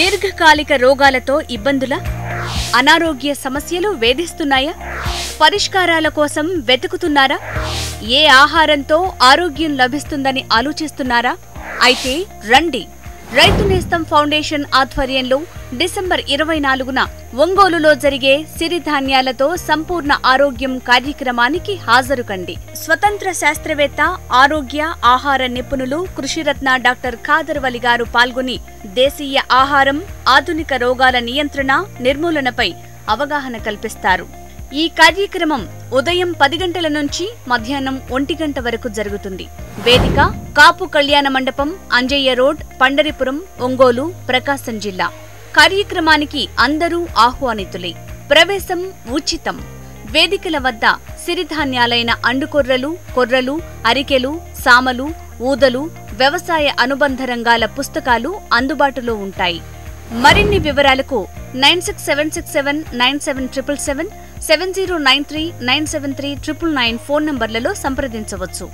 దీర్ఘకాలిక రోగాలతో ఇబ్బందుల? అనారోగ్య సమస్యలు వేధిస్తున్నాయా? పరిష్కారాల కోసం వెతుకుతున్నారా? ఏ ఆహారంతో ఆరోగ్యం లభిస్తుందని ఆలోచిస్తున్నారా? అయితే రండి రైతు నేస్తం ఫౌండేషన్ ఆధ్వర్యంలో డిసెంబర్ ఇరవై నాలుగున ఒంగోలులో జరిగే సిరిధాన్యాలతో సంపూర్ణ ఆరోగ్యం కార్యక్రమానికి హాజరు కండి స్వతంత్ర శాస్త్రవేత్త ఆరోగ్య ఆహార నిపుణులు కృషిరత్న డాక్టర్ ఖాదర్వలి గారు పాల్గొని దేశీయ ఆహారం ఆధునిక రోగాల నియంత్రణ నిర్మూలనపై అవగాహన కల్పిస్తారు. ఈ కార్యక్రమం ఉదయం పది గంటల నుంచి మధ్యాహ్నం ఒంటి గంట వరకు జరుగుతుంది. వేదిక కాపు కళ్యాణ మండపం అంజయ్య రోడ్ పండరిపురం ఒంగోలు ప్రకాశం జిల్లా. కార్యక్రమానికి అందరూ ఆహ్వానితులే. ప్రవేశం ఉచితం. వేదికల వద్ద సిరిధాన్యాలైన అండుకొర్రలు కొర్రలు అరికెలు సామలు ఊదలు వ్యవసాయ అనుబంధ రంగాల పుస్తకాలు అందుబాటులో ఉంటాయి. మరిన్ని వివరాలకు nine six seven six seven nine seven triple seven seven zero nine three nine seven three triple nine phone నంబర్లలో సంప్రదించవచ్చు.